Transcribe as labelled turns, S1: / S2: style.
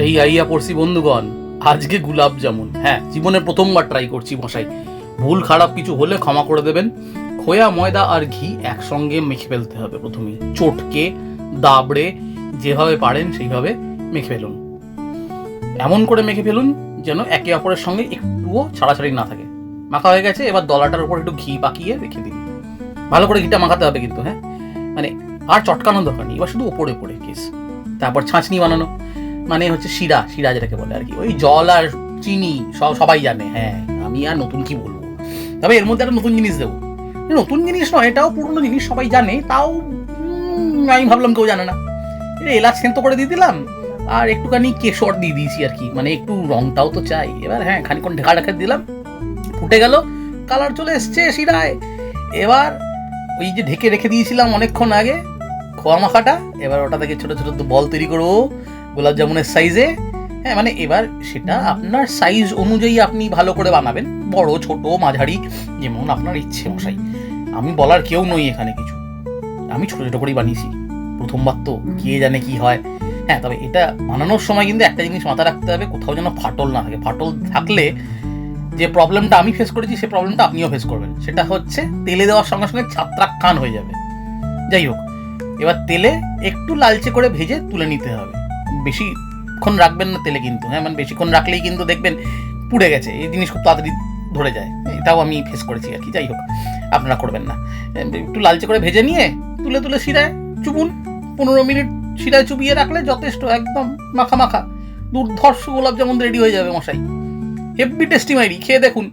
S1: এই আইয়া পড়ছি বন্ধুগণ, আজকে গুলাব জামুন। হ্যাঁ জীবনে প্রথমবার ট্রাই করছি মশাই। ভুল খারাপ কিছু হলে ক্ষমা করে দেবেন। খোয়া, ময়দা আর ঘি একসঙ্গে মেখে ফেলতে হবে প্রথমেই। চটকে, দাবড়ে, যেভাবে পারেন সেইভাবে মেখে ফেলুন। এমন করে মেখে ফেলুন যেন একে অপরের সঙ্গে একটুও ছাড়াছাড়ি না থাকে। মাখা হয়ে গেছে, এবার দলাটার উপর একটু ঘি পাকিয়ে রেখে দিন। ভালো করে ঘিটা মাখাতে হবে কিন্তু হ্যাঁ? মানে আর চটকানোর দরকার নেই, এবার শুধু ওপরে ওপরে কেস। তারপর ছাঁচনি বানানো। মানে হচ্ছে শিরা শিরা যেটাকে বলে আর কি। ওই জল আর চিনি সব সবাই জানে। হ্যাঁ আমি আর নতুন কি বলব? তবে এর মধ্যে একটা নতুন জিনিস দেবো। নতুন জিনিস নয়, এটাও পুরনো জিনিস, সবাই জানে। তাও আমি ভাবলাম কেউ জানে না। এটা এলাচ সেন্ত করে দিয়ে দিলাম, আর একটুখানি কেশর দিয়ে দিয়েছি আর কি। মানে একটু রংটাও তো চাই। এবার হ্যাঁ খানিক্ষণ ঢেকা ঢেকা দিলাম। ফুটে গেল, কালার চলে এসছে শিরায়। এবার ওই যে ঢেকে রেখে দিয়েছিলাম অনেকক্ষণ আগে খোয়া মাখাটা এবার ওটা থেকে ছোটো ছোট বল তৈরি করব। গোলাপ জামুনের সাইজে হ্যাঁ মানে এবার সেটা আপনার সাইজ অনুযায়ী আপনি ভালো করে বানাবেন। বড় ছোট মাঝারি যেমন আপনার ইচ্ছে মশাই। আমি বলার কেউ নই এখানে কিছু। আমি ছোট ছোট করেই বানিয়েছি। প্রথমবার তো কে জানে কি হয়। হ্যাঁ তবে এটা বানানোর সময় কিন্তু একটা জিনিস মাথায় রাখতে হবে কোথাও যেন ফাটল না থাকে। ফাটল থাকলে যে প্রবলেমটা আমি ফেস করেছি সেই প্রবলেমটা আপনিও ফেস করবেন। সেটা হচ্ছে তেলে দেওয়ার সঙ্গে সঙ্গে ছাত্রাক্ষান হয়ে যাবে। যাই হোক এবার তেলে একটু লালচে করে ভেজে তুলে নিতে হবে। বেশিক্ষণ রাখবেন না তেলে কিন্তু হ্যাঁ মানে বেশিক্ষণ রাখলেই কিন্তু দেখবেন পুড়ে গেছে, এই জিনিস খুব তাড়াতাড়ি ধরে যায়, এটাও আমি ফেস করেছি আর কি, যাই হোক, আপনারা করবেন না। একটু লালচে করে ভেজে নিয়ে তুলে তুলে শিরায় চুবুন, পনেরো মিনিট শিরায় চুবিয়ে রাখলে যথেষ্ট, একদম মাখা মাখা, দুর্ধর্ষ গোলাপ যেমন রেডি হয়ে যাবে মশাই। হেভি টেস্টি মাইরি, খেয়ে দেখুন।